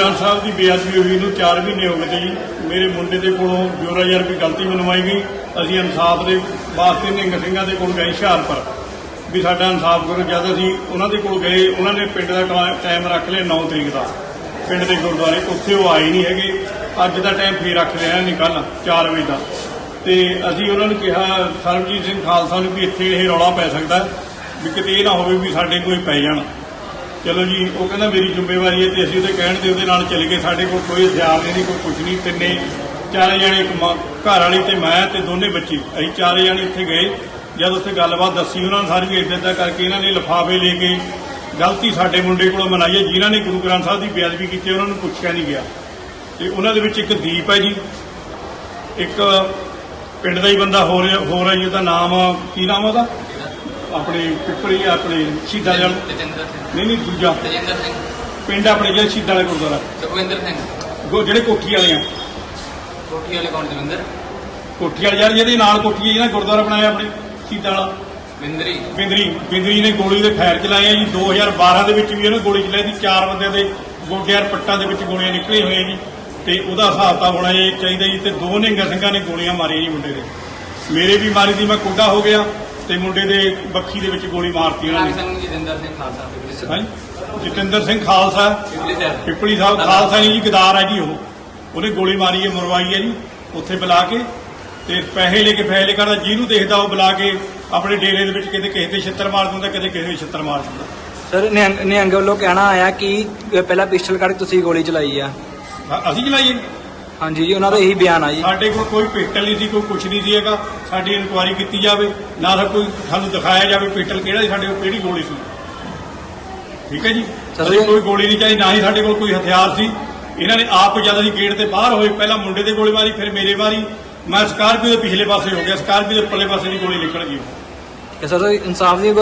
ਗ੍ਰੰਥ ਸਾਹਿਬ ਦੀ ਬੇਅਦਬੀ ਹੋਈ ਨੂੰ 4 ਮਹੀਨੇ ਹੋ ਗਏ ਤੇ ਜੀ। ਮੇਰੇ ਮੁੰਡੇ ਦੇ ਕੋਲੋਂ ਬਿਊਰਾ ਯਾਰ ਵੀ ਗਲਤੀ ਮਨਵਾਈ ਗਈ। ਅਸੀਂ ਇਨਸਾਫ ਦੇ ਵਾਸਤੇ ਨਿੰਗ ਸਿੰਘਾਂ ਦੇ ਕੋਲ ਗਏ ਹੁਸ਼ਿਆਰਪੁਰ ਵੀ ਸਾਡਾ ਇਨਸਾਫ ਕਰੋ ਜਦ ਅਸੀਂ ਉਹਨਾਂ ਦੇ ਕੋਲ ਗਏ ਉਹਨਾਂ ਨੇ ਪਿੰਡ ਦਾ ਟਾ- ਟਾਈਮ ਰੱਖ ਲਿਆ 9 ਤਰੀਕ ਦਾ। ਪਿੰਡ ਦੇ ਗੁਰਦੁਆਰੇ ਉੱਥੇ ਉਹ ਆਏ ਨਹੀਂ ਹੈਗੇ। ਅੱਜ ਦਾ ਟਾਈਮ ਫੇਰ ਰੱਖ ਲਿਆ ਨਹੀਂ ਕੱਲ 4 ਵਜੇ ਦਾ। ਤੇ ਅਸੀਂ ਉਹਨਾਂ ਨੂੰ ਕਿਹਾ ਸਰਬਜੀਤ ਸਿੰਘ ਖਾਲਸਾ ਨੂੰ ਵੀ ਇੱਥੇ ਇਹ ਰੌਲਾ ਪੈ ਸਕਦਾ ਹੈ, ਵੀ ਕਿਤੇ ਇਹ ਨਾ ਹੋਵੇ ਵੀ ਸਾਡੇ ਕੋਈ ਪੈ ਜਾਣ। ਚਲੋ ਜੀ, ਉਹ ਕਹਿੰਦਾ ਮੇਰੀ ਜ਼ਿੰਮੇਵਾਰੀ ਹੈ ਤੇ ਅਸੀਂ ਉਹਦੇ ਕਹਿਣ ਤੇ ਉਹਦੇ ਨਾਲ ਚਲੇ ਗਏ। ਸਾਡੇ ਕੋਲ ਕੋਈ ਹਥਿਆਰ ਨਹੀਂ, ਕੋਈ ਕੁਝ ਨਹੀਂ, ਤਿੰਨੇ ਚਾਰੇ ਜਣੇ ਇੱਕ ਮਾਂ- ਘਰ ਵਾਲੀ ਤੇ ਮੈਂ ਤੇ ਦੋਨੇ ਬੱਚੇ। ਅਸੀਂ ਚਾਰੇ ਜਣੇ ਉੱਥੇ ਗਏ। ਜਦ ਉੱਥੇ ਗੱਲਬਾਤ ਦੱਸੀ ਉਹਨਾਂ ਨੇ ਸਾਰੀ ਵੀ ਏਦਾਂ ਕਰਕੇ ਇਹਨਾਂ ਨੇ ਲਿਫਾਫੇ ਲੈ ਕੇ ਗਲਤੀ ਸਾਡੇ ਮੁੰਡੇ ਕੋਲੋਂ ਮਨਾਈ ਹੈ। ਜਿਨ੍ਹਾਂ ਨੇ ਗੁਰੂ ਗ੍ਰੰਥ ਸਾਹਿਬ ਦੀ ਬੇਅਦਬੀ ਕੀਤੀ ਉਹਨਾਂ ਨੂੰ ਪੁੱਛਿਆ ਨਹੀਂ ਗਿਆ। ਤੇ ਉਹਨਾਂ ਦੇ ਵਿੱਚ ਇੱਕ ਦੀਪ ਹੈ ਜੀ। ਇੱਕ ਪਿੰਡ ਦਾ ਹੀ ਬੰਦਾ ਹੋ ਰਿਹਾ ਹੋ ਰਿਹਾ ਜੀ, ਉਹਦਾ ਨਾਮ ਕੀ ਨਾਮ ਉਹਦਾ? ਆਪਣੇ ਪਿੱਪਲੀ ਆਪਣੇ ਸ਼ਹੀਦਾਂ ਜਲ ਤੇਜਿੰਦਰ ਸਿੰਘ। ਨਹੀਂ ਨਹੀਂ ਦੂਜਾ। ਤੇਜਿੰਦਰ ਸਿੰਘ। ਪਿੰਡ ਆਪਣੇ ਜਿਹੜੇ ਸ਼ਹੀਦਾਂ ਵਾਲੇ ਗੁਰਦੁਆਰਾ। ਸੁਖਵਿੰਦਰ ਸਿੰਘ। ਗੋ- ਜਿਹੜੇ ਕੋਠੀ ਵਾਲੇ ਆ। ਕੋਠੀ ਵਾਲੇ ਕੌਣ ਦਵਿੰਦਰ ਕੋਠੀ ਵਾਲੇ ਯਾਰ ਜਿਹਦੇ ਨਾਲ ਕੋਠੀ ਹੈ ਜਿਹਨਾਂ ਗੁਰਦੁਆਰਾ ਬਣਾਇਆ ਆਪਣੇ ਸ਼ਹੀਦਾਂ ਵਾਲਾ। ਬਿੰਦਰੀ। ਬਿੰਦਰੀ ਬਿੰਦਰੀ ਨੇ ਗੋਲੀ ਦੇ ਫਾਇਰ ਚਲਾਏ ਆ ਜੀ। 2012 ਦੇ ਵਿੱਚ ਵੀ ਉਹਨੇ ਗੋਲੀ ਚਲਾਈ ਸੀ। ਚਾਰ ਬੰਦਿਆਂ ਦੇ ਗੋਡਿਆਂ ਪੱਟਾਂ ਦੇ ਵਿੱਚ ਗੋਲੀਆਂ ਨਿਕਲੀਆਂ ਹੋਈਆਂ ਜੀ। ਤੇ ਉਹਦਾ ਹਿਸਾਬ ਤਾਂ ਹੋਣਾ ਇਹ ਚਾਹੀਦਾ ਜੀ। ਤੇ ਦੋ ਨਿਹੰਗਾ ਸਿੰਘਾਂ ਨੇ ਗੋਲੀਆਂ ਮਾਰੀਆਂ ਜੀ ਮੁੰਡੇ ਦੇ। ਮੇਰੇ ਵੀ ਮਾਰੀ ਦੀ ਮੈਂ ਕੁੱਡਾ ਹੋ ਗਿਆ। ਤੇ ਮੁੰਡੇ ਦੇ ਬੱਖੀ ਦੇ ਵਿੱਚ ਗੋਲੀ ਮਾਰਤੀ ਉਹਨਾਂ ਨੇ। ਸਿੰਘ ਜਤਿੰਦਰ ਸਿੰਘ ਖਾਲਸਾ ਪਿਪਲੀ ਸਾਹਿਬ ਹਾਂਜੀ। ਜਤਿੰਦਰ ਸਿੰਘ ਖਾਲਸਾ ਪਿਪਲੀ ਸਾਹਿਬ ਪਿੱਪਲੀ ਸਾਹਿਬ ਖਾਲਸਾ ਨਹੀਂ ਜੀ ਗਦਾਰ ਹੈ ਜੀ ਉਹ। ਉਹਨੇ ਗੋਲੀ ਮਾਰੀ ਹੈ ਮਰਵਾਈ ਹੈ ਜੀ ਉੱਥੇ ਬੁਲਾ ਕੇ। ਤੇ ਪੈਸੇ ਲੈ ਕੇ ਫੈਸਲੇ ਕਰਦਾ ਜਿਹਨੂੰ ਦੇਖਦਾ ਉਹ ਬੁਲਾ ਕੇ ਆਪਣੇ ਡੇਰੇ ਦੇ ਵਿੱਚ ਕਿਤੇ ਕਿਸੇ ਤੇ ਛਿੱਤਰ ਮਾਰ ਦਿੰਦਾ ਕਦੇ ਕਿਸੇ ਦੇ ਛਿੱਤਰ ਮਾਰ ਦਿੰਦਾ। ਸਰ ਨਿਹੰਗ ਨਿਹੰਗ ਵੱਲੋਂ ਕਹਿਣਾ ਆਇਆ ਕਿ ਪਹਿਲਾਂ ਪਿਸਟਲ ਕੱਢ ਕੇ ਤੁਸੀਂ ਗੋਲੀ ਚਲਾਈ ਆ। ਅਸੀਂ ਚਲਾਈਏ ਹਾਂਜੀ ਜੀ ਉਹਨਾਂ ਦਾ ਇਹੀ ਬਿਆਨ ਆ ਜੀ। ਸਾਡੇ ਕੋਲ ਕੋਈ ਪਿਸਟਲ ਨਹੀਂ ਸੀ ਕੋਈ ਕੁਛ ਨਹੀਂ ਸੀ ਹੈਗਾ। ਸਾਡੀ ਇਨਕੁਆਇਰੀ ਕੀਤੀ ਜਾਵੇ ਨਾ ਤਾਂ ਕੋਈ ਸਾਨੂੰ ਦਿਖਾਇਆ ਜਾਵੇ ਪਿਸਟਲ ਕਿਹੜਾ ਸੀ ਸਾਡੇ ਕੋਲ ਕਿਹੜੀ ਗੋਲੀ ਸੀ। ਠੀਕ ਹੈ ਜੀ? ਅਸੀਂ ਕੋਈ ਗੋਲੀ ਨਹੀਂ ਚਾਹੀ ਨਾ ਹੀ ਸਾਡੇ ਕੋਲ ਕੋਈ ਹਥਿਆਰ ਸੀ। ਇਹਨਾਂ ਨੇ ਆਪ ਜਦ ਅਸੀਂ ਗੇਟ ਤੇ ਬਾਹਰ ਹੋਏ ਪਹਿਲਾਂ ਮੁੰਡੇ ਤੇ ਗੋਲੀ ਮਾਰੀ ਫਿਰ ਮੇਰੇ ਮਾਰੀ। ਮੈਂ ਸਕਾਰਪੀਓ ਦੇ ਪਿਛਲੇ ਪਾਸੇ ਹੋ ਗਿਆ ਸਕਾਰਪੀਓ ਦੇ ਪੱਲੇ ਪਾਸੇ ਦੀ ਗੋਲੀ ਨਿਕਲ ਗਈ। ਤੇ ਸਰ ਇਨਸਾਫ ਦੀ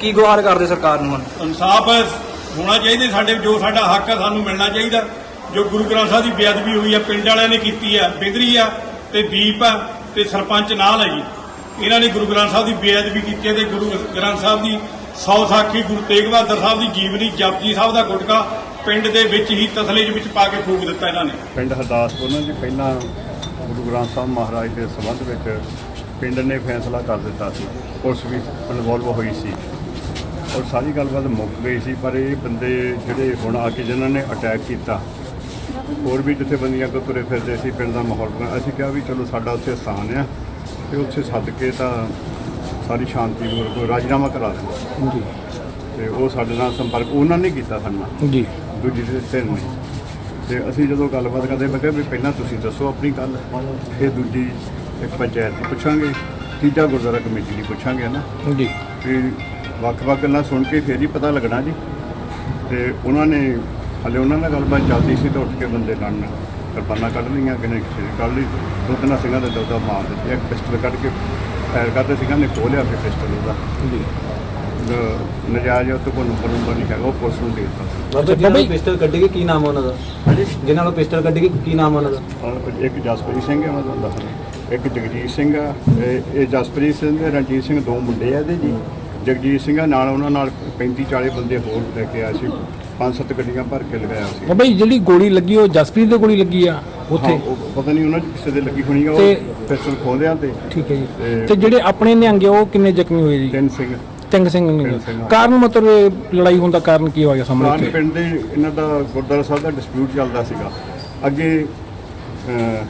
ਕੀ ਗੁਹਾਰ ਕਰਦੇ ਸਰਕਾਰ ਨੂੰ ਹੁਣ? ਇਨਸਾਫ ਹੋਣਾ ਚਾਹੀਦਾ ਸਾਡੇ ਜੋ ਸਾਡਾ ਹੱਕ ਹੈ ਸਾਨੂੰ ਮਿਲਣਾ ਚਾਹੀਦਾ। ਜੋ ਗੁਰੂ ਗ੍ਰੰਥ ਸਾਹਿਬ ਦੀ ਬੇਅਦਬੀ ਹੋਈ ਹੈ ਪਿੰਡ ਵਾਲਿਆਂ ਨੇ ਕੀਤੀ ਹੈ ਬਿਦਰੀ ਆ ਤੇ ਦੀਪ ਆ ਤੇ ਸਰਪੰਚ ਨਾਲ ਹੈ ਜੀ। ਇਹਨਾਂ ਨੇ ਗੁਰੂ ਗ੍ਰੰਥ ਸਾਹਿਬ ਦੀ ਬੇਅਦਬੀ ਕੀਤੀ ਹੈ ਤੇ ਗੁਰੂ ਗ੍ਰੰਥ ਸਾਹਿਬ ਦੀ ਸੌ ਸਾਖੀ, ਗੁਰੂ ਤੇਗ ਬਹਾਦਰ ਸਾਹਿਬ ਦੀ ਜੀਵਨੀ, ਜਪਜੀ ਸਾਹਿਬ ਦਾ ਗੁਟਕਾ ਪਿੰਡ ਦੇ ਵਿੱਚ ਹੀ ਤਸਲੇ ਦੇ ਵਿੱਚ ਪਾ ਕੇ ਫੂਕ ਦਿੱਤਾ ਇਹਨਾਂ ਨੇ। ਪਿੰਡ ਹਰਦਾਸਪੁਰ ਨਾਲ ਜੀ ਪਹਿਲਾਂ ਗੁਰੂ ਗ੍ਰੰਥ ਸਾਹਿਬ ਮਹਾਰਾਜ ਦੇ ਸੰਬੰਧ ਵਿੱਚ ਪਿੰਡ ਨੇ ਫੈਸਲਾ ਕਰ ਦਿੱਤਾ ਸੀ। ਪੁਲਿਸ ਵੀ ਇਨਵੋਲਵ ਹੋਈ ਸੀ। ਔਰ ਸਾਰੀ ਗੱਲਬਾਤ ਮੁੱਕ ਗਈ ਸੀ, ਪਰ ਇਹ ਬੰਦੇ ਜਿਹੜੇ ਹੁਣ ਆ ਕੇ ਜਿਨ੍ਹਾਂ ਨੇ ਅਟੈਕ ਕੀਤਾ ਹੋਰ ਵੀ ਜਥੇਬੰਦੀਆਂ ਕੋ ਤੁਰੇ ਫਿਰਦੇ ਸੀ ਪਿੰਡ ਦਾ ਮਾਹੌਲ ਬਣਾ ਅਸੀਂ ਕਿਹਾ ਵੀ ਚਲੋ ਸਾਡਾ ਉੱਥੇ ਸਥਾਨ ਆ ਤੇ ਉੱਥੇ ਸੱਦ ਕੇ ਤਾਂ ਸਾਰੀ ਸ਼ਾਂਤੀ ਨੂੰ ਕੋਈ ਰਾਜੀਨਾਮਾ ਕਰਾ ਦੇਣਾ ਜੀ ਤੇ ਉਹ ਸਾਡੇ ਨਾਲ ਸੰਪਰਕ ਉਹਨਾਂ ਨੇ ਕੀਤਾ ਸਾਡੇ ਨਾਲ। ਜੀ। ਦੂਜੀ ਧਿਰ ਨੇ ਤੇ ਅਸੀਂ ਜਦੋਂ ਗੱਲਬਾਤ ਕਰਦੇ ਮੈਂ ਕਿਹਾ ਵੀ ਪਹਿਲਾਂ ਤੁਸੀਂ ਦੱਸੋ ਆਪਣੀ ਗੱਲ ਫਿਰ ਦੂਜੀ ਇੱਕ ਪੰਚਾਇਤ ਦੀ ਪੁੱਛਾਂਗੇ ਤੀਜਾ ਗੁਰਦੁਆਰਾ ਕਮੇਟੀ ਦੀ ਪੁੱਛਾਂਗੇ ਨਾ? ਜੀ ਵੀ ਵੱਖ-ਵੱਖ ਗੱਲਾਂ ਸੁਣ ਕੇ ਫਿਰ ਹੀ ਪਤਾ ਲੱਗਣਾ ਜੀ। ਤੇ ਉਹਨਾਂ ਨੇ ਹਲੇ ਉਹਨਾਂ ਨਾਲ ਗੱਲਬਾਤ ਚੱਲਦੀ ਸੀ ਤਾਂ ਉੱਠ ਕੇ ਬੰਦੇ ਲੜਨ ਕਿਰਪਾਨਾਂ ਕੱਢ ਲਈਆਂ ਕਿਨੇ ਕਿਸੇ ਕੱਢ ਲਈ। ਦੋ ਤਿੰਨ ਸਿੰਘਾਂ ਦੇ ਦਬਦਬਾ ਮਾਰ ਦਿੱਤੇ। ਇੱਕ ਪਿਸਟਲ ਕੱਢ ਕੇ ਫਾਇਰ ਕਰਦੇ ਸਿੰਘਾਂ ਨੇ ਖੋਲਿਆ ਫਿਰ ਪਿਸਟਲ ਉਹਦਾ। ਜੀ। ਨ- ਨਜਾਇਜ਼ ਉਹ ਤੋਂ ਕੋਈ ਨੰਬਰ ਨੰਬਰ ਨਹੀਂ ਹੈਗਾ ਉਹ ਪੁਲਿਸ ਨੂੰ ਦੇ ਦਿੱਤਾ। ਬਾਬਾ ਜਿਹਨਾਂ ਨੂੰ ਪਿਸਟਲ ਕੱਢੀ ਗਈ ਕੀ ਨਾਮ ਉਹਨਾਂ ਦਾ? ਜਿਹਨਾਂ ਨੂੰ ਪਿਸਟਲ ਕੱਢੀ ਗਈ ਕੀ ਨਾਮ ਉਹਨਾਂ ਦਾ? ਇੱਕ ਜਸਪ੍ਰੀਤ ਸਿੰਘ ਹੈ ਮੈਂ ਤੁਹਾਨੂੰ ਦੱਸਦਾ ਇੱਕ ਜਗਜੀਤ ਸਿੰਘ ਆ ਇਹ ਇਹ ਜਸਪ੍ਰੀਤ ਸਿੰਘ ਤੇ ਰਣਜੀਤ ਸਿੰਘ ਦੋ ਮੁੰਡੇ ਆ ਇਹਦੇ ਜੀ। ਜਗਜੀਤ ਸਿੰਘ ਆ ਨਾਲ ਉਹਨਾਂ ਨਾਲ 35 40 ਬੰਦੇ ਹੋਰ ਲੈ ਕੇ ਆਏ ਸੀ। ਪੰਜ ਸੱਤ ਗੱਡੀਆਂ ਭਰ ਕੇ ਲਗਾਇਆ ਸੀ। ਬਾਬਾ ਜੀ ਜਿਹੜੀ ਗੋਲੀ ਲੱਗੀ ਉਹ ਜਸਪ੍ਰੀਤ ਦੇ ਗੋਲੀ ਲੱਗੀ ਆ ਉੱਥੇ? ਹਾਂ, ਉਹ ਪਤਾ ਨਹੀਂ ਉਹਨਾਂ ਚ ਕਿਸੇ ਦੇ ਲੱਗੀ ਹੋਣੀ ਆ ਉਹ ਤੇ- ਪਿਸਟਲ ਖੋਲਿਆ ਤੇ। ਠੀਕ ਹੈ ਜੀ। ਤੇ- ਤੇ ਜਿਹੜੇ ਆਪਣੇ ਨਿਹੰਗੇ ਉਹ ਕਿੰਨੇ ਜ਼ਖਮੀ ਹੋਏ ਜੀ? ਤਿੰਨ ਸਿੰਘ। ਤਿੰਨ ਸਿੰਘ ਨੇ ਸਿੰਘ। ਕਾਰਨ ਮਤਲਬ ਇਹ ਲੜਾਈ ਹੋਣ ਦਾ ਕਾਰਨ ਕੀ ਹੋਇਆ ਸਾਹਮਣੇ ਪੁਰਾਣੇ ਇੱਥੇ? ਪਿੰਡ ਦੇ ਇਹਨਾਂ ਦਾ ਗੁਰਦੁਆਰਾ ਸਾਹਿਬ ਦਾ ਡਿਸਪਿਊਟ ਚੱਲਦਾ ਸੀਗਾ। ਅੱਗੇ ਅਹ,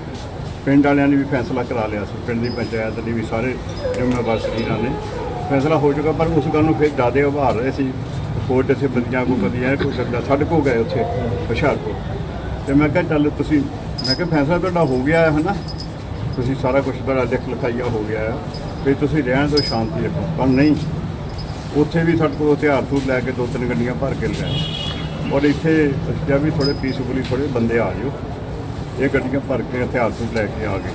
ਪਿੰਡ ਵਾਲਿਆਂ ਨੇ ਵੀ ਫੈਸਲਾ ਕਰਾ ਲਿਆ ਸੀ ਪਿੰਡ ਦੀ ਪੰਚਾਇਤ ਨੇ ਵੀ ਸਾਰੇ ਜ਼ਿੰਮੇਵਾਰ ਸਰੀਰਾਂ ਨੇ। ਫੈਸਲਾ ਹੋ ਚੁੱਕਾ ਪਰ ਉਸ ਗੱਲ ਨੂੰ ਫਿਰ ਜ਼ਿਆਦਾ ਉਭਾਰ ਰਹੇ ਸੀ। ਕੋਰਟ ਇਸੇ ਬੰਦੀਆਂ ਕੋ ਵਧੀਆ ਐ ਕੋਈ ਕਰਦਾ। ਸਾਡੇ ਕੋ ਗਏ ਉੱਥੇ, ਹੁਸ਼ਿਆਰਪੁਰ। ਤੇ ਮੈਂ ਕਿਹਾ, ਚੱਲ ਤੁਸੀਂ ਮੈਂ ਕਿਹਾ, ਫੈਸਲਾ ਤੁਹਾਡਾ ਹੋ ਗਿਆ ਹੈ, ਹਨਾ? ਤੁਸੀਂ ਸਾਰਾ ਕੁਝ ਤੁਹਾਡਾ ਲਿਖ ਲਿਖਾਈਆ ਹੋ ਗਿਆ ਹੈ। ਵੀ ਤੁਸੀਂ ਰਹਿਣ ਤੋਂ ਸ਼ਾਂਤੀ ਰੱਖੋ ਪਰ ਨਹੀਂ, ਉੱਥੇ ਵੀ ਸਾਡੇ ਕੋਲ ਹਥਿਆਰ ਥੂਰ ਲੈ ਕੇ ਦੋ ਤਿੰਨ ਗੱਡੀਆਂ ਭਰ ਕੇ ਲਗਾਏ ਔਰ ਇੱਥੇ ਅਸੀਂ ਕਿਹਾ ਵੀ ਥੋੜੇ ਪੀਸਫੁਲੀ ਥੋੜੇ ਬੰਦੇ ਆ ਜਾਓ ਇਹ ਗੱਡੀਆਂ ਭਰ ਕੇ ਹਥਿਆਰ ਥੂਰ ਲੈ ਕੇ ਆ ਗਏ।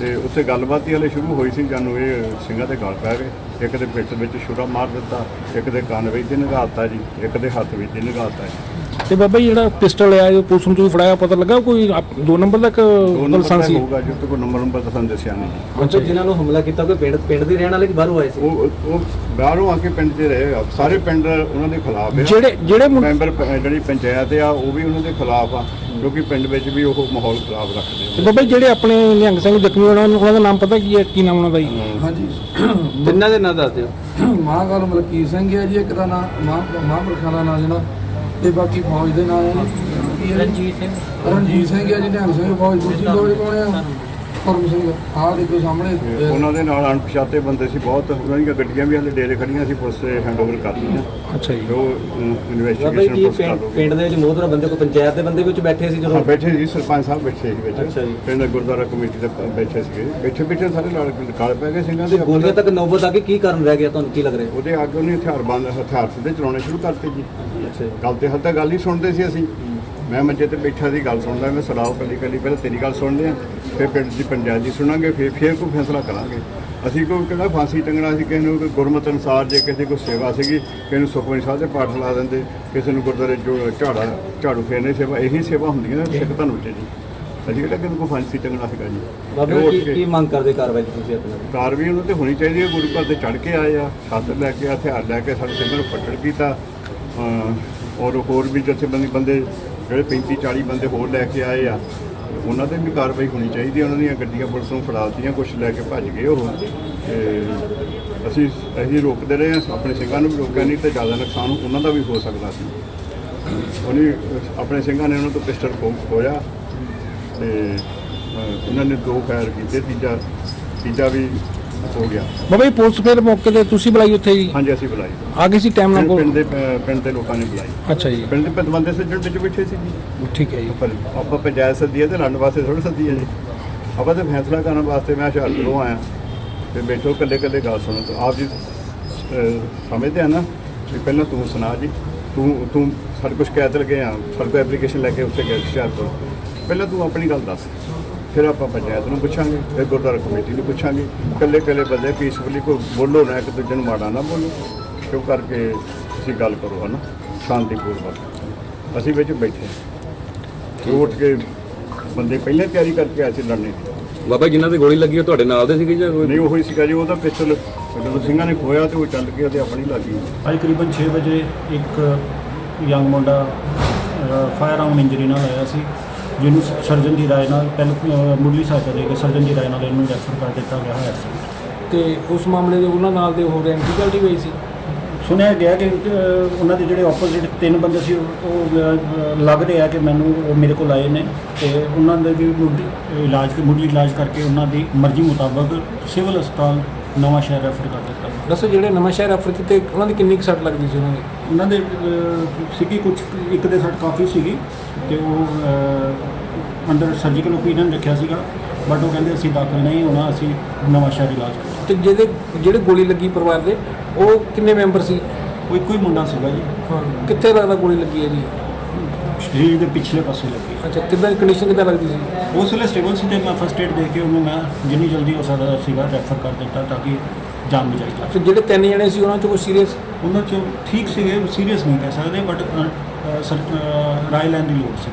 ਤੇ ਉੱਥੇ ਗੱਲਬਾਤ ਹੀ ਹਲੇ ਸ਼ੁਰੂ ਹੋਈ ਸੀ, ਜਾਨੂੰ ਇਹ ਸਿੰਘਾਂ ਦੇ ਗਲ ਪੈ ਗਏ। ਇੱਕ ਦੇ ਪਿੱਠ ਵਿੱਚ ਛੁਰਾ ਮਾਰ ਦਿੱਤਾ ਇੱਕ ਦੇ ਕੰਨ ਵਿੱਚ ਨਿਗਾਲਤਾ ਜੀ ਇੱਕ ਦੇ ਹੱਥ ਵਿੱਚ ਨਿਗਾਲਤਾ ਜੀ। ਤੇ ਬਾਬਾ ਜੀ ਜਿਹੜਾ ਪਿਸਟਲ ਆ ਇਹ ਪੁਲਿਸ ਨੂੰ ਤੁਸੀਂ ਫੜਾਇਆ ਪਤਾ ਲੱਗਾ ਕੋਈ ਆਪ- ਦੋ ਨੰਬਰ ਤੱਕ ਦੋ ਨੰਬਰ ਦਾ ਲਾਇਸੈਂਸੀ ਹੋਊਗਾ ਜੋ ਕੋਈ ਨੰਬਰ ਨੰਬਰ ਤਾਂ ਸਾਨੂੰ ਦੱਸਿਆ ਨਹੀਂ ਜੀ। ਅੱਛਾ ਜਿਨ੍ਹਾਂ ਨੂੰ ਹਮਲਾ ਕੀਤਾ ਕੋਈ ਪਿੰਡ ਪਿੰਡ ਦੇ ਰਹਿਣ ਵਾਲੇ ਕਿ ਬਾਹਰੋਂ ਆਏ ਸੀ? ਉਹ ਉਹ ਬਾਹਰੋਂ ਆ ਕੇ ਪਿੰਡ 'ਚ ਰਹੇ ਆ। ਸਾਰੇ ਪਿੰਡ ਉਹਨਾਂ ਦੇ ਖਿਲਾਫ ਆ। ਜਿਹੜੇ ਜਿਹੜੇ ਮੁੰ- ਮੈਂਬਰ ਪ- ਜਿਹੜੀ ਪੰਚਾਇਤ ਆ ਉਹ ਵੀ ਉਹਨਾਂ ਦੇ ਖਿਲਾਫ ਆ ਕਿਉਂਕਿ ਪਿੰਡ ਵਿੱਚ ਵੀ ਉਹ ਮਾਹੌਲ ਖਰਾਬ ਰੱਖਦੇ ਤੇ ਬਾਬਾ ਜੀ ਜਿਹੜੇ ਆਪਣੇ ਨਿਹੰਗ ਸਿੰਘ ਜ਼ਖਮੀ ਹੋਣਾ ਉਹਨਾਂ ਦਾ ਨਾਮ ਪਤਾ ਕੀ ਹੈ? ਕੀ ਨਾਮ ਉਹਨਾਂ ਦਾ ਜੀ? ਹਾਂਜੀ। ਤਿੰਨਾਂ ਦੇ ਨਾਂ ਦੱਸ ਦਿਓ? ਮਹਾਂਕਾਲ ਮਲਕੀਤ ਸਿੰਘ ਹੈ ਜੀ ਇੱਕ ਦਾ ਨਾਮ ਮਹਾਂ ਮਹਾਂਪੁਰਖਾਂ ਦਾ ਨਾਮ ਜਿਹੜਾ ਤੇ ਬਾਕੀ ਫੌਜ ਦੇ ਨਾਮ ਰਣਜੀਤ ਸਿੰਘ। ਰਣਜੀਤ ਸਿੰਘ ਹੈ ਜੀ ਨਿਹੰਗ ਸਿੰਘ ਫੌਜ ਦੂਜੀ ਫੌਜ ਕੌਣ ਆ? ਕਰਮ ਸਿੰਘ ਆਹ ਦੇਖੋ ਸਾਹਮਣੇ। ਤੇ ਉਹਨਾਂ ਦੇ ਨਾਲ ਅਣਪਛਾਤੇ ਬੰਦੇ ਸੀ ਬਹੁਤ ਉਹਨਾਂ ਦੀਆਂ ਗੱਡੀਆਂ ਵੀ ਹਲੇ ਡੇਰੇ ਖੜੀਆਂ ਸੀ ਪੁਲਿਸ ਦੇ ਹੈਂਡਓਵਰ ਕਰ ਦਿੱਤੀਆਂ ਅੱਛਾ ਜੀ। ਉਹ ਬਾਬਾ ਇਨਵੈਸਟੀਗੇਸ਼ਨ ਜੀ ਪੁਲਿਸ ਕਰ ਪਿੰਡ ਪਿੰਡ ਦੇ ਵਿੱਚ ਮੋਹਤਰਾ ਬੰਦੇ ਕੋਈ ਪੰਚਾਇਤ ਦੇ ਬੰਦੇ ਵਿੱਚ ਬੈਠੇ ਸੀ ਹਾਂ ਜਦੋਂ ਬੈਠੇ ਸੀ ਸਰਪੰਚ ਸਾਹਿਬ ਬੈਠੇ ਸੀ ਵਿੱਚ। ਅੱਛਾ ਜੀ। ਪਿੰਡ ਗੁਰਦੁਆਰਾ ਕਮੇਟੀ ਦੇ ਬੈਠੇ ਸੀਗੇ। ਬੈਠੇ ਬੈਠੇ ਸਾਰੇ ਨਾਲ ਕਾਲ ਪੈ ਗਏ ਸਿੰਘਾਂ ਦੇ ਗੋਲੀਆਂ ਤੱਕ ਨੌਬਤ ਆ ਕੇ ਕੀ ਕਾਰਨ ਰਹਿ ਗਿਆ ਤੁਹਾਨੂੰ ਕੀ ਲੱਗ ਰਿਹਾ? ਉਹਦੇ ਅੱਗੇ ਉਹਨੇ ਹਥਿਆਰ ਬੰਦ ਹਥਿਆਰ ਸਿੱਧੇ ਚਲਾਉਣੇ ਸ਼ੁਰੂ ਕਰਤੇ ਜੀ। ਅੱਛਾ ਜੀ। ਗੱਲ ਤੇ ਹੱਦ ਤੱਕ ਗੱਲ ਹੀ ਸੁਣਦੇ ਸੀ ਅਸੀਂ। ਮੈਂ ਮੰਜੇ ਤੇ ਬੈਠਾ ਦੀ ਗੱਲ ਸੁਣਦਾ ਮੈਂ ਸਲਾਹ ਕੱਲੀ ਕੱਲੀ ਪਹਿਲਾਂ ਤੇਰੀ ਗੱਲ ਸੁਣਦੇ ਆ ਫਿਰ ਪਿੰਡ ਦੀ ਪੰਚਾਇਤ ਦੀ ਸੁਣਾਂਗੇ ਫਿਰ ਫਿਰ ਕੋਈ ਫੈਸਲਾ ਕਰਾਂਗੇ। ਅਸੀਂ ਕੋਈ ਕਿਹੜਾ ਫਾਂਸੀ ਟੰਗਣਾ ਸੀ ਕਿਸੇ ਨੂੰ ਕੋਈ ਗੁਰਮਤ ਅਨੁਸਾਰ ਜੇ ਕਿਸੇ ਕੋਈ ਸੇਵਾ ਸੀਗੀ ਕਿਸੇ ਨੂੰ ਸੁਖਮਨੀ ਸਾਹਿਬ ਦੇ ਪਾਠ ਲਾ ਦਿੰਦੇ ਕਿਸੇ ਨੂੰ ਗੁਰਦੁਆਰੇ ਜੋ ਝਾੜਾ ਝਾੜੂ ਫੇਰਨੇ ਸੇਵਾ ਇਹੀ ਸੇਵਾ ਹੁੰਦੀਆਂ ਨੇ ਸਿੱਖ ਧਰਮ ਵਿੱਚ ਜੀ। ਅਸੀਂ ਕਿਹੜਾ ਕਿਸੇ ਨੂੰ ਕੋਈ ਫਾਂਸੀ ਟੰਗਣਾ ਸੀਗਾ ਜੀ। ਬਾਬਾ ਕੇ- ਕੀ। ਕੀ ਮੰਗ ਕਰਦੇ ਕਾਰਵਾਈ ਤੁਸੀਂ ਆਪਣੇ? ਕਾਰ ਵੀ ਉਹਨਾਂ ਤੇ ਹੋਣੀ ਚਾਹੀਦੀ ਹੈ ਗੁਰੂ ਘਰ ਤੇ ਚੜ ਕੇ ਆਏ ਆ ਛੱਤ ਲੈ ਕੇ ਹਥਿਆਰ ਲੈ ਕੇ ਸਾਡੇ ਸਿੰਘਾਂ ਨੂੰ ਫੱਟੜ ਕੀਤਾ। ਔਰ ਹੋਰ ਵੀ ਜਥੇਬੰਦੀ ਬੰਦੇ ਜਿਹੜੇ 35 40 ਬੰਦੇ ਹੋਰ ਲੈ ਕੇ ਆਏ ਆ। ਉਹਨਾਂ ਤੇ ਵੀ ਕਾਰਵਾਈ ਹੋਣੀ ਚਾਹੀਦੀ ਹੈ ਉਹਨਾਂ ਦੀਆਂ ਗੱਡੀਆਂ ਪੁਲਿਸ ਨੂੰ ਫੜਾਤੀਆਂ ਕੁਝ ਲੈ ਕੇ ਭੱਜ ਗਏ ਉਹ। ਤੇ ਅਸੀਂ ਅਸੀਂ ਰੋਕਦੇ ਰਹੇ ਹਾਂ। ਆਪਣੇ ਸਿੰਘਾਂ ਨੂੰ ਵੀ ਰੋਕਿਆ, ਨਹੀਂ ਤੇ ਜ਼ਿਆਦਾ ਨੁਕਸਾਨ ਉਹਨਾਂ ਦਾ ਵੀ ਹੋ ਸਕਦਾ ਸੀ। ਉਹਨੇ ਆਪਣੇ ਸਿੰਘਾਂ ਨੇ ਉਹਨਾਂ ਤੋਂ ਪਿਸਟਲ ਖੋ, ਖੋਇਆ। ਤੇ ਉਹਨਾਂ ਨੇ ਦੋ ਫਾਇਰ ਕੀਤੇ। ਤੀਜਾ ਤੀਜਾ ਵੀ ਹੋ ਗਿਆ। ਬਾਬਾ ਜੀ ਪੁਲਿਸ ਫਿਰ ਮੌਕੇ ਤੇ ਤੁਸੀਂ ਬੁਲਾਈ ਉੱਥੇ ਜੀ? ਹਾਂਜੀ ਅਸੀਂ ਬੁਲਾਈ। ਆ ਗਏ ਸੀ ਟਾਈਮ ਨਾਲ ਪਿੰਡ ਦੇ ਅਹ, ਪਿੰਡ ਦੇ ਲੋਕਾਂ ਨੇ ਬੁਲਾਈ। ਅੱਛਾ ਜੀ। ਪਿੰਡ ਦੇ ਪਤਵੰਦੇ ਸੱਜਣ ਵਿੱਚ ਬੈਠੇ ਸੀ ਜੀ। ਠੀਕ ਹੈ ਜੀ। ਪਰ ਆਪਾਂ ਪੰਚਾਇਤ ਸੱਦੀ ਹੈ ਤੇ ਲੜਨ ਵਾਸਤੇ ਥੋੜੀ ਸੱਦੀ ਹੈ ਜੀ। ਆਪਾਂ ਤੇ ਫੈਸਲਾ ਕਰਨ ਵਾਸਤੇ ਮੈਂ ਹੁਸ਼ਿਆਰਪੁਰੋਂ ਆਇਆ। ਤੇ ਬੈਠੋ ਕੱਲੇ ਕੱਲੇ ਗੱਲ ਸੁਣੋ। ਤੇ ਆਪ ਜੀ ਅਹ, ਸਮਝਦੇ ਆ ਨਾ ਵੀ ਪਹਿਲਾਂ ਤੂੰ ਸੁਣਾ ਜੀ। ਤੂੰ ਤੂੰ ਸਾਡੇ ਕੋਲ ਸ਼ਿਕਾਇਤ ਲਗੇ ਆ। ਸਾਡੇ ਕੋਲ ਐਪਲੀਕੇਸ਼ਨ ਲੈ ਕੇ ਉੱਥੇ ਗਏ ਹੁਸ਼ਿਆਰਪੁਰ। ਪਹਿਲਾਂ ਤੂੰ ਆਪਣੀ ਗੱਲ ਦੱਸ। ਫਿਰ ਆਪਾਂ ਪੰਚਾਇਤ ਨੂੰ ਪੁੱਛਾਂਗੇ ਫਿਰ ਗੁਰਦੁਆਰਾ ਕਮੇਟੀ ਨੂੰ ਪੁੱਛਾਂਗੇ। ਕੱਲੇ ਕੱਲੇ ਬੰਦੇ ਪੀਸਫੁਲੀ ਕੋਈ ਬੋਲੋ ਨਾ ਇੱਕ ਦੂਜੇ ਨੂੰ ਮਾੜਾ ਨਾ ਬੋਲੋ। ਕਿਉਂ ਕਰਕੇ ਤੁਸੀਂ ਗੱਲ ਕਰੋ ਹਨਾ? ਸ਼ਾਂਤੀਪੂਰਵਕ। ਅਸੀਂ ਵਿੱਚ ਬੈਠੇ ਤੇ ਉੱਠ ਕੇ ਬੰਦੇ ਪਹਿਲਾਂ ਤਿਆਰੀ ਕਰਕੇ ਆਏ ਸੀ ਲੜਨੇ ਬਾਬਾ ਜਿਨ੍ਹਾਂ ਤੇ ਗੋਲੀ ਲੱਗੀ ਉਹ ਤੁਹਾਡੇ ਨਾਲ ਦੇ ਸੀਗੇ ਜਾਂ ਕੋਈ? ਨਹੀਂ ਉਹੀ ਸੀਗਾ ਜੀ ਉਹਦਾ ਪਿਸਤਲ ਜਦੋਂ ਸਿੰਘਾਂ ਨੇ ਖੋਇਆ ਤੇ ਉਹ ਚੱਲ ਕੇ ਉਹਦੇ ਆਪਣੀ ਲੱਗੀ। ਅੱਜ ਕਰੀਬਨ 6 ਵਜੇ ਇੱਕ ਯੰਗ ਮੁੰਡਾ ਫਾਇਰ ਆਰਮ ਇੰਜਰੀ ਨਾਲ ਆਇਆ ਸੀ। ਜਿਹਨੂੰ ਸਰਜਨ ਦੀ ਰਾਏ ਨਾਲ ਪਹਿਲਾਂ ਮੁੱਢਲੀ ਸਹਾਇਤਾ ਦੇ ਕੇ ਸਰਜਨ ਦੀ ਰਾਏ ਨਾਲ ਇਹਨੂੰ ਰੈਫਰ ਕਰ ਦਿੱਤਾ ਗਿਆ ਹੈ ਤੇ ਉਸ ਮਾਮਲੇ ਦੇ ਉਹਨਾਂ ਨਾਲ ਦੇ ਹੋ ਰਿਹਾ ਐਂਟੀਕਲਟੀ ਹੋਈ ਸੀ? ਸੁਣਿਆ ਗਿਆ ਕਿ ਉਹਨਾਂ ਦੇ ਜਿਹੜੇ ਆਪੋਜ਼ਿਟ ਤਿੰਨ ਬੰਦੇ ਸੀ ਉਹ ਉਹ, ਅਹ, ਲੱਗ ਰਿਹਾ ਕਿ ਮੈਨੂੰ ਉਹ ਮੇਰੇ ਕੋਲ ਆਏ ਨੇ ਤੇ ਉਹਨਾਂ ਦੇ ਵੀ ਇਲਾਜ ਕੇ ਮੁੱਢਲੀ ਇਲਾਜ ਕਰਕੇ ਉਹਨਾਂ ਦੀ ਮਰਜ਼ੀ ਮੁਤਾਬਕ ਸਿਵਲ ਹਸਪਤਾਲ ਨਵਾਂ ਸ਼ਹਿਰ ਰੈਫਰ ਕਰ ਦਿੱਤਾ। ਦੱਸੋ ਜਿਹੜੇ ਨਵਾਂ ਸ਼ਹਿਰ ਅਫਰ ਕੀਤੇ ਉਹਨਾਂ ਦੀ ਕਿੰਨੀ ਕੁ ਸੱਟ ਲੱਗਦੀ ਸੀ ਉਹਨਾਂ ਦੀ? ਉਹਨਾਂ ਦੇ ਸੀਗੀ ਕੁਝ ਇੱਕ ਦੇ ਸੱਟ ਕਾਫੀ ਸੀਗੀ। ਤੇ ਉਹ ਅੰਡਰ ਸਰਜੀਕਲ ਓਪੀਨੀਅਨ ਰੱਖਿਆ ਸੀਗਾ ਬਟ ਉਹ ਕਹਿੰਦੇ ਅਸੀਂ ਦਾਖਲ ਨਹੀਂ ਹੋਣਾ ਅਸੀਂ ਨਵਾਂ ਸ਼ਹਿਰ ਇਲਾਜ ਕਰਾਂਗੇ। ਤੇ ਜਿਹਦੇ ਜਿਹੜੇ ਗੋਲੀ ਲੱਗੀ ਪਰਿਵਾਰ ਦੇ ਉਹ ਕਿੰਨੇ ਮੈਂਬਰ ਸੀ? ਉਹ ਇੱਕੋ ਹੀ ਮੁੰਡਾ ਸੀਗਾ ਜੀ। ਕਿੱਥੇ ਲੱਗਦਾ ਗੋਲੀ ਲੱਗੀ ਹੈ ਜੀ? ਸਰੀਰ ਦੇ ਪਿਛਲੇ ਪਾਸੇ ਲੱਗੀ। ਅੱਛਾ ਕਿੱਦਾਂ ਕੰਡੀਸ਼ਨ ਕਿੱਦਾਂ ਲੱਗਦੀ ਸੀ? ਉਸ ਵੇਲੇ ਸਟੇਬਲ ਸੀ ਤੇ ਮੈਂ ਫਸਟ ਏਡ ਦੇ ਕੇ ਉਹਨੂੰ ਮੈਂ ਜਿੰਨੀ ਜਲਦੀ ਹੋ ਸਕਦਾ ਸੀਗਾ ਰੈਫਰ ਕਰ ਦਿੱਤਾ ਤਾਂ ਕਿ ਜਾਨ ਬਚਾਈ ਜਾ ਤੇ ਜਿਹੜੇ ਤਿੰਨ ਜਣੇ ਸੀ ਉਹਨਾਂ ਚੋਂ ਕੋਈ ਸੀਰੀਅਸ ਉਹਨਾਂ ਚੋਂ ਠੀਕ ਸੀਗੇ ਸੀਰੀਅਸ ਨਹੀਂ ਕਹਿ ਸਕਦੇ ਬਟ ਰਾਏ ਲੈਣ ਦੀ ਲੋੜ ਸੀ।